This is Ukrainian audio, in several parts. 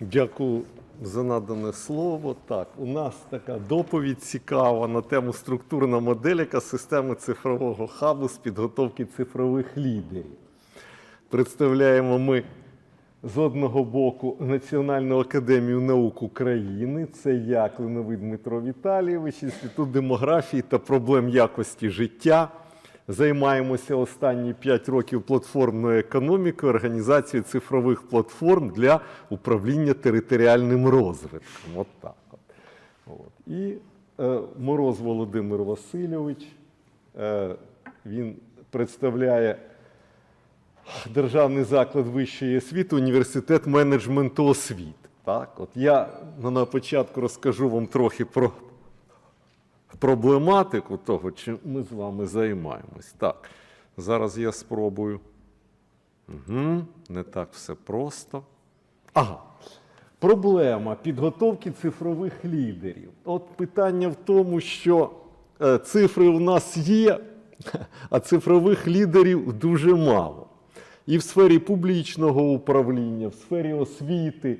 Дякую за надане слово. Так, у нас така доповідь цікава на тему структурна моделіка системи цифрового хабу з підготовки цифрових лідерів. Представляємо ми з одного боку Національну академію наук України. Це я, Клиновий Дмитро Віталійович, Інститут демографії та проблем якості життя. Займаємося останні 5 років платформною економікою, організацією цифрових платформ для управління територіальним розвитком. От так. От. І е, Мороз Володимир Васильович, е, він представляє Державний заклад вищої освіти, університет менеджменту освіти. Так, от я ну, на початку розкажу вам трохи про проблематику того, чим ми з вами займаємось. Так, зараз я спробую. Угу, не так все просто. Ага. Проблема підготовки цифрових лідерів. От питання в тому, що е, цифри у нас є, а цифрових лідерів дуже мало. І в сфері публічного управління, в сфері освіти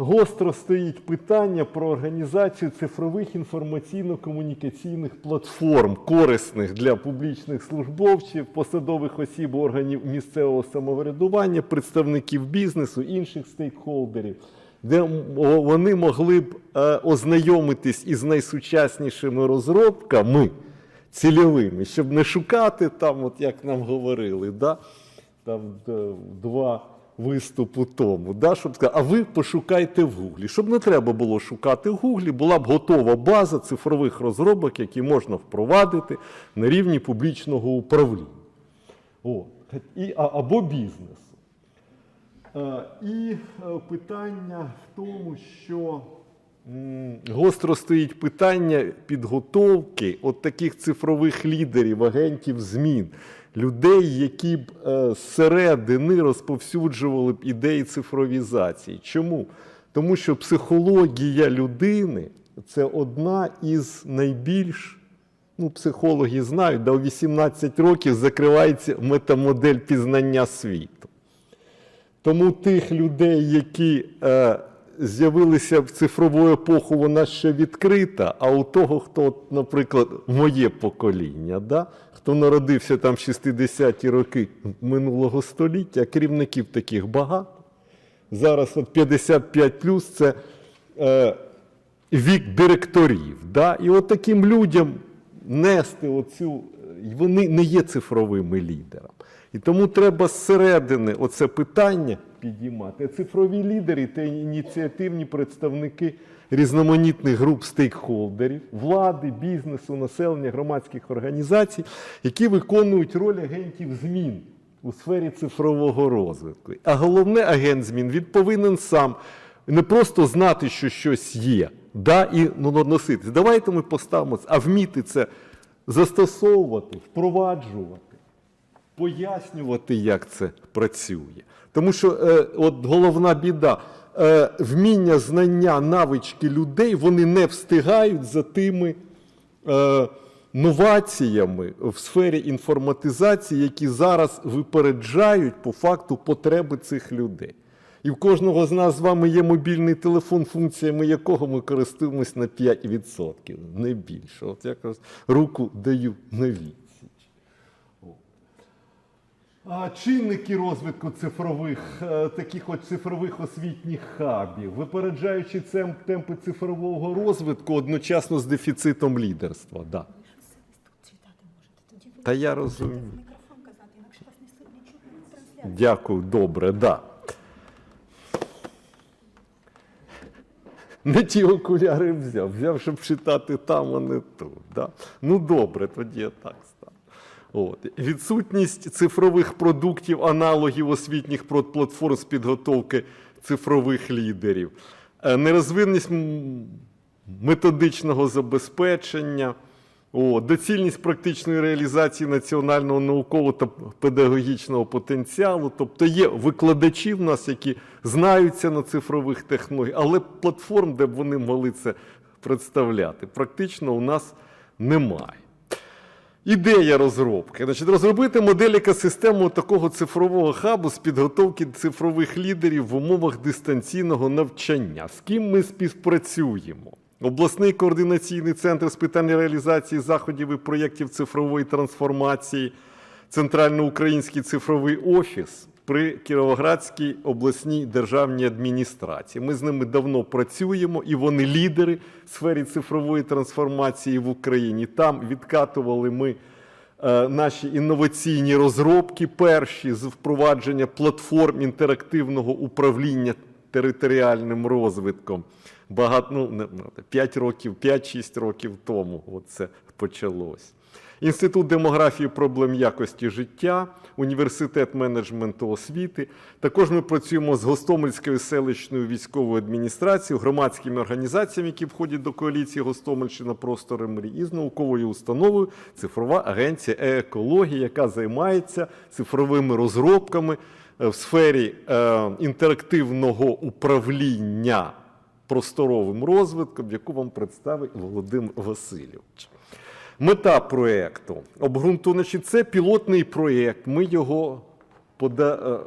гостро стоїть питання про організацію цифрових інформаційно-комунікаційних платформ, корисних для публічних службовців, посадових осіб органів місцевого самоврядування, представників бізнесу, інших стейкхолдерів, де вони могли б е, ознайомитись із найсучаснішими розробками цільовими, щоб не шукати там, от як нам говорили, да? там е, два виступу тому. Да? Щоб сказати, а ви пошукайте в Гуглі. Щоб не треба було шукати в Гуглі, була б готова база цифрових розробок, які можна впровадити на рівні публічного управління. О, і, або бізнесу. Е, І е, питання в тому, що гостро стоїть питання підготовки от таких цифрових лідерів, агентів змін, людей, які б е, зсередини розповсюджували б ідеї цифровізації. Чому? Тому що психологія людини це одна із найбільш ну, психологи знають, у 18 років закривається метамодель пізнання світу. Тому тих людей, які е, з'явилися в цифрову епоху, вона ще відкрита. А у того, хто, наприклад, моє покоління, да? хто народився там в 60-ті роки минулого століття, керівників таких багато. Зараз от 55 це е, вік директорів. Да? І от таким людям нести оцю, вони не є цифровими лідерами. І тому треба зсередини оце питання підіймати. Цифрові лідери та ініціативні представники різноманітних груп стейкхолдерів, влади, бізнесу, населення, громадських організацій, які виконують роль агентів змін у сфері цифрового розвитку. А головне, агент змін він повинен сам не просто знати, що щось є, да, і ну, носити. Давайте ми поставимо а вміти це застосовувати, впроваджувати пояснювати, як це працює. Тому що е, от головна біда, е, вміння, знання, навички людей вони не встигають за тими е, новаціями в сфері інформатизації, які зараз випереджають по факту потреби цих людей. І в кожного з нас з вами є мобільний телефон, функціями якого ми користуємось на 5%, не більше. От якраз руку даю. А чинники розвитку цифрових, е, таких от цифрових освітніх хабів, випереджаючи цем- темпи цифрового розвитку одночасно з дефіцитом лідерства. Да. Та я розумію. Дякую, добре, да. Не ті окуляри взяв, взяв, щоб читати там, а не тут. Да? Ну добре, тоді я так. От. Відсутність цифрових продуктів, аналогів освітніх платформ з підготовки цифрових лідерів, Е, нерозвиненість методичного забезпечення, о, доцільність практичної реалізації національного наукового та педагогічного потенціалу. Тобто є викладачі в нас, які знаються на цифрових технологіях, але платформ, де б вони могли це представляти, практично у нас немає. Ідея розробки. Значить, розробити модель екосистему такого цифрового хабу з підготовки цифрових лідерів в умовах дистанційного навчання. З ким ми співпрацюємо? Обласний координаційний центр з питань реалізації заходів і проєктів цифрової трансформації, Центральноукраїнський цифровий офіс при Кіровоградській обласній державній адміністрації. Ми з ними давно працюємо, і вони лідери в сфері цифрової трансформації в Україні. Там відкатували ми е, наші інноваційні розробки, перші з впровадження платформ інтерактивного управління територіальним розвитком. Багато, ну, не- не, 5 років, 5-6 років тому це почалось. Інститут демографії проблем якості життя, університет менеджменту освіти. Також ми працюємо з Гостомельською селищною військовою адміністрацією, громадськими організаціями, які входять до коаліції Гостомельщина Простори мрій, і з науковою установою Цифрова агенція «Е-екологія», яка займається цифровими розробками е, в сфері е, інтерактивного управління просторовим розвитком, яку вам представить Володимир Васильович. Мета проєкту обґрунтована, чи це пілотний проєкт. Ми його е,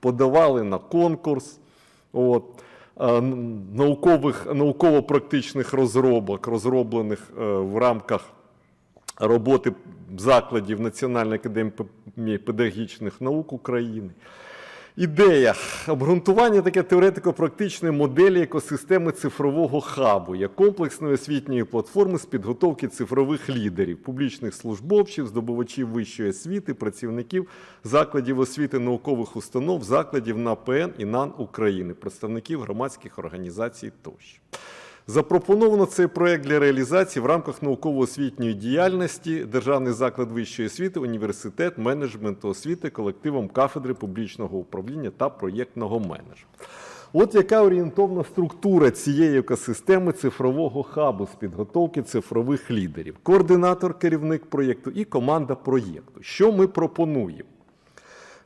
подавали на конкурс. От, е, наукових, науково-практичних розробок, розроблених е, в рамках роботи закладів Національної академії педагогічних наук України. Ідея обґрунтування таке теоретико-практичної моделі екосистеми цифрового хабу як комплексної освітньої платформи з підготовки цифрових лідерів, публічних службовців, здобувачів вищої освіти, працівників закладів освіти наукових установ, закладів НАПН і НАН України, представників громадських організацій тощо. Запропоновано цей проект для реалізації в рамках науково-освітньої діяльності Державний заклад вищої освіти, університет менеджменту освіти колективом кафедри публічного управління та проєктного менеджменту. От яка орієнтовна структура цієї екосистеми цифрового хабу з підготовки цифрових лідерів, координатор, керівник проєкту і команда проєкту. Що ми пропонуємо?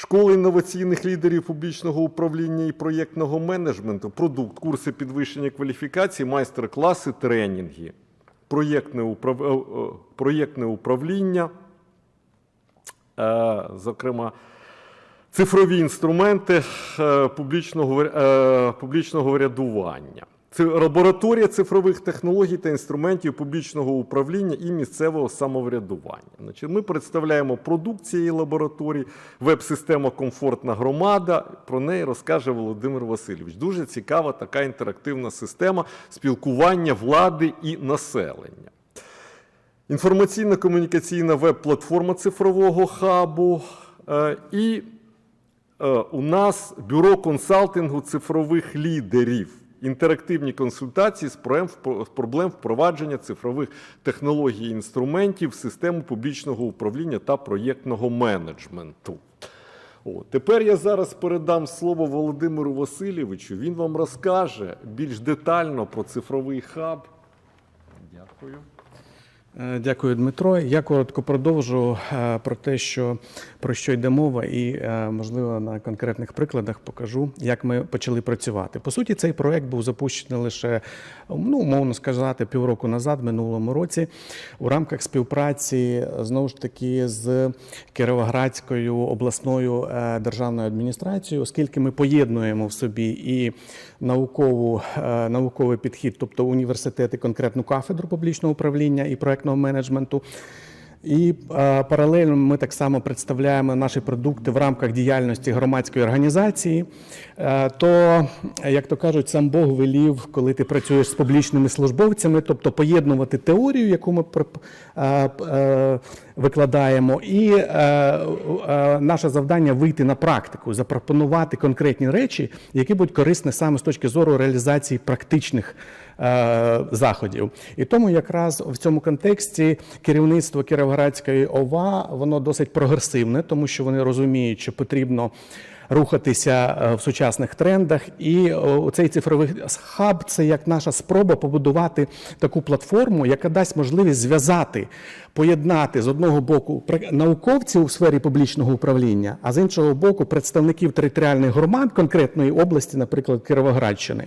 Школи інноваційних лідерів публічного управління і проєктного менеджменту, продукт, курси підвищення кваліфікації, майстер-класи, тренінги, проєктне, управ... е, е, проєктне управління, е, зокрема, цифрові інструменти публічного, публічного врядування. Лабораторія цифрових технологій та інструментів публічного управління і місцевого самоврядування. Значить, ми представляємо продукт цієї лабораторії, веб-система Комфортна громада. Про неї розкаже Володимир Васильович. Дуже цікава така інтерактивна система спілкування влади і населення. Інформаційно-комунікаційна веб-платформа цифрового хабу е, і Е, у нас бюро консалтингу цифрових лідерів. Інтерактивні консультації з проблем, впровадження цифрових технологій і інструментів в систему публічного управління та проєктного менеджменту. О, тепер я зараз передам слово Володимиру Васильовичу. Він вам розкаже більш детально про цифровий хаб. Дякую. Е, Дякую, Дмитро. Я коротко продовжу е, про те, що про що йде мова, і е, можливо на конкретних прикладах покажу, як ми почали працювати. По суті, цей проект був запущений лише ну умовно сказати півроку назад, минулому році, у рамках співпраці знову ж таки з Кіровоградською обласною державною адміністрацією, оскільки ми поєднуємо в собі і наукову науковий підхід, тобто університети, конкретну кафедру публічного управління і проектного менеджменту. І паралельно ми так само представляємо наші продукти в рамках діяльності громадської організації. Е, то, як то кажуть, сам Бог велів, коли ти працюєш з публічними службовцями, тобто поєднувати теорію, яку ми е, викладаємо, і е, наше завдання вийти на практику, запропонувати конкретні речі, які будуть корисні саме з точки зору реалізації практичних заходів. І тому якраз в цьому контексті керівництво Кіровоградської ОВА воно досить прогресивне, тому що вони розуміють, що потрібно. Рухатися е, в сучасних трендах, і цей цифровий хаб це як наша спроба побудувати таку платформу, яка дасть можливість зв'язати, поєднати з одного боку науковців у сфері публічного управління, а з іншого боку представників територіальних громад конкретної області, наприклад, Кіровоградщини,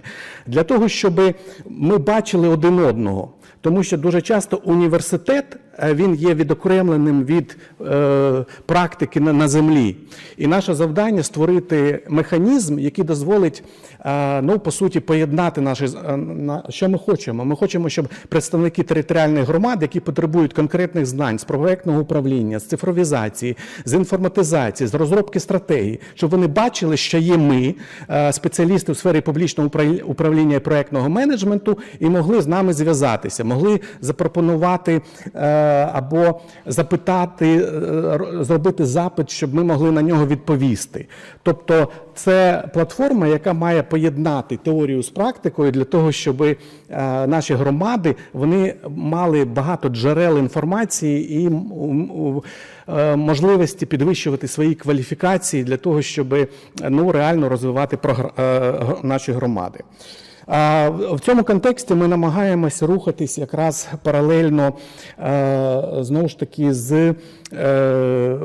для того, щоб ми бачили один одного. Тому що дуже часто університет е, він є відокремленим від е, практики на, на землі. І наше завдання створити механізм, який дозволить, е, ну, по суті, поєднати наші е, на що ми хочемо. Ми хочемо, щоб представники територіальних громад, які потребують конкретних знань з проектного управління, з цифровізації, з інформатизації, з розробки стратегії, щоб вони бачили, що є ми, е, спеціалісти у сфері публічного управління і проектного менеджменту, і могли з нами зв'язатися, могли запропонувати е, або запитати, е, зробити запит, щоб ми могли на нього відповісти. Тобто, це платформа, яка має поєднати теорію з практикою для того, щоб е, наші громади вони мали багато джерел інформації і е, можливості підвищувати свої кваліфікації для того, щоб ну, реально розвивати е, наші громади. В цьому контексті ми намагаємося рухатись якраз паралельно е, знову ж таки з е,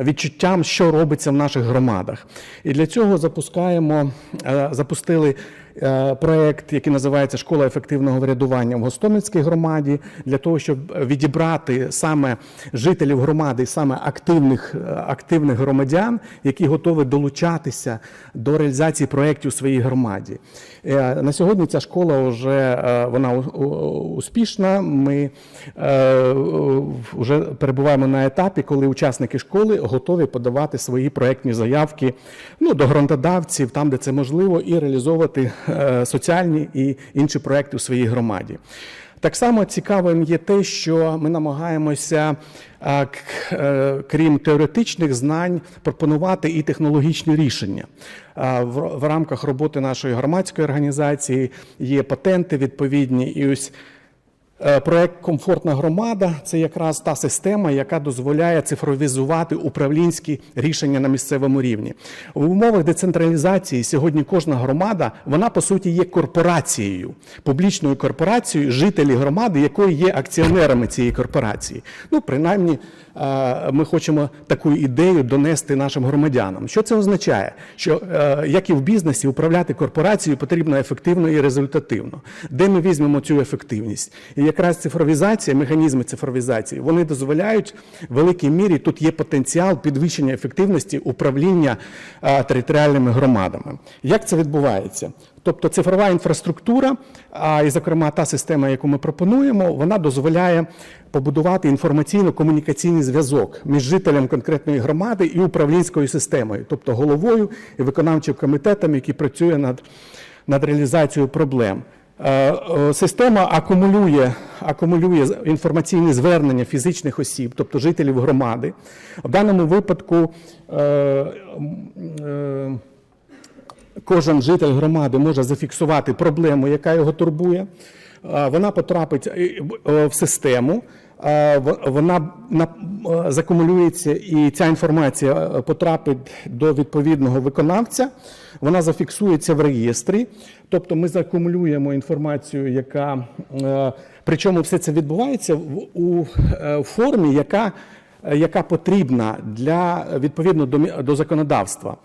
відчуттям, що робиться в наших громадах. І для цього запускаємо, е, запустили проект, який називається Школа ефективного врядування в Гостомельській громаді, для того, щоб відібрати саме жителів громади, саме активних, е, активних громадян, які готові долучатися до реалізації проєктів у своїй громаді. Е, На сьогодні ця школа вже е, вона успішна. Ми е, вже перебуваємо на етапі, коли учасники школи готові подавати свої проєктні заявки ну, до грантодавців, там, де це можливо, і реалізовувати е, соціальні і інші проекти у своїй громаді. Так само цікавим є те, що ми намагаємося, к- е, крім теоретичних знань, пропонувати і технологічні рішення. В рамках роботи нашої громадської організації є патенти відповідні. І ось Е, Проект Комфортна громада це якраз та система, яка дозволяє цифровізувати управлінські рішення на місцевому рівні. В умовах децентралізації сьогодні кожна громада, вона по суті є корпорацією, публічною корпорацією, жителі громади, якої є акціонерами цієї корпорації. Ну, принаймні, е, ми хочемо таку ідею донести нашим громадянам. Що це означає? Що е, як і в бізнесі, управляти корпорацією потрібно ефективно і результативно. Де ми візьмемо цю ефективність? Якраз цифровізація, механізми цифровізації, вони дозволяють в великій мірі тут є потенціал підвищення ефективності управління територіальними громадами. Як це відбувається? Тобто цифрова інфраструктура, а і, зокрема, та система, яку ми пропонуємо, вона дозволяє побудувати інформаційно-комунікаційний зв'язок між жителем конкретної громади і управлінською системою, тобто головою і виконавчим комітетом, який працює над, над реалізацією проблем. Е, е, Система акумулює, акумулює інформаційні звернення фізичних осіб, тобто жителів громади. В даному випадку е, кожен житель громади може зафіксувати проблему, яка його турбує. Вона потрапить в- систему, вона закумулюється, і ця інформація потрапить до відповідного виконавця. Вона зафіксується в реєстрі. Тобто ми закумулюємо інформацію, яка е, причому все це відбувається в- у е, формі, яка яка потрібна для відповідно до, до законодавства.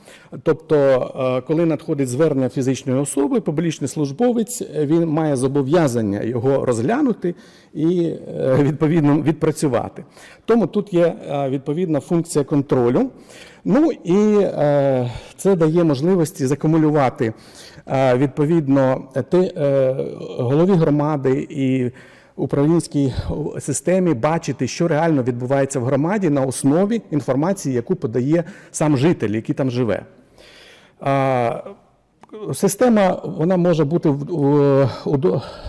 Тобто, е, коли надходить звернення фізичної особи, публічний службовець е, він має зобов'язання його розглянути і е, відповідно відпрацювати. Тому тут є е, відповідна функція контролю. Ну і е, це дає можливості закумулювати е, відповідно те, е, голові громади і управлінській системі бачити, що реально відбувається в громаді на основі інформації, яку подає сам житель, який там живе. Система вона може бути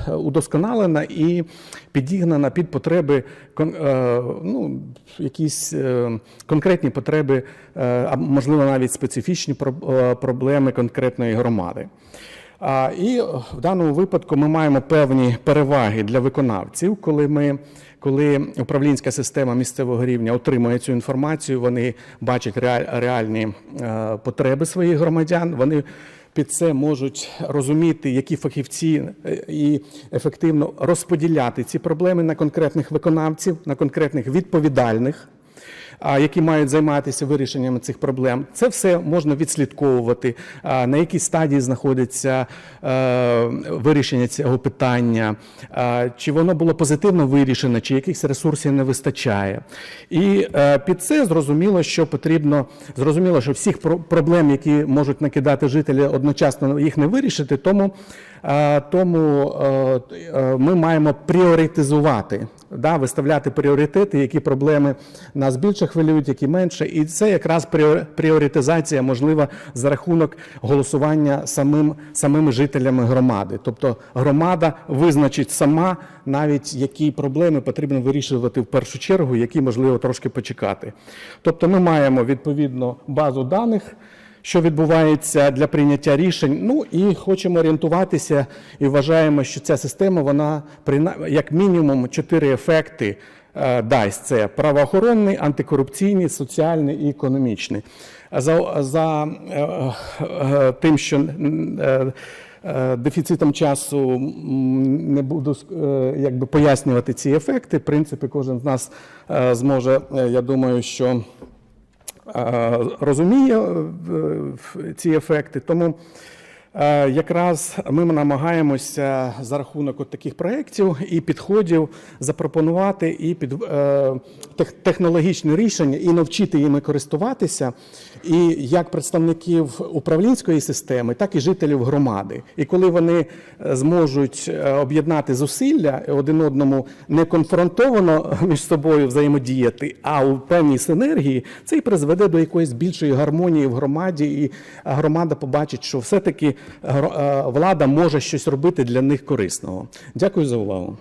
удосконалена і підігнана під потреби, е, ну, якісь е, конкретні потреби, е, а можливо навіть специфічні проблеми конкретної громади. І в даному випадку ми маємо певні переваги для виконавців, коли ми. Коли управлінська система місцевого рівня отримує цю інформацію, вони бачать реальні е, потреби своїх громадян. Вони під це можуть розуміти, які фахівці е, і ефективно розподіляти ці проблеми на конкретних виконавців, на конкретних відповідальних які мають займатися вирішенням цих проблем. Це все можна відслідковувати, на якій стадії знаходиться е, вирішення цього питання, чи воно було позитивно вирішено, чи якихось ресурсів не вистачає. І е, під це зрозуміло, що потрібно зрозуміло, що всіх про- проблем, які можуть накидати жителі, одночасно їх не вирішити. Тому, тому е, е, ми маємо пріоритизувати, да, виставляти пріоритети, які проблеми нас більше хвилюють, які менше. І це якраз пріор- пріоритизація можлива за рахунок голосування самим, самими жителями громади. Тобто громада визначить сама навіть які проблеми потрібно вирішувати в першу чергу, які можливо трошки почекати. Тобто ми маємо відповідно базу даних. Що відбувається для прийняття рішень? Ну і хочемо орієнтуватися і вважаємо, що ця система вона як мінімум чотири ефекти е, дасть: це правоохоронний, антикорупційний, соціальний і економічний. За, за е, е, тим, що дефіцитом часу не буду якби пояснювати ці ефекти. В принципі, кожен з нас зможе, я думаю, що розуміє е, ці ефекти. Тому е, якраз ми намагаємося за рахунок от таких проєктів і підходів запропонувати і під е, технологічні рішення і навчити їми користуватися, і як представників управлінської системи, так і жителів громади. І коли вони е, зможуть е, об'єднати зусилля один одному не конфронтовано між собою взаємодіяти, а у певній синергії, це і призведе до якоїсь більшої гармонії в громаді, і громада побачить, що все-таки е, влада може щось робити для них корисного. Дякую за увагу.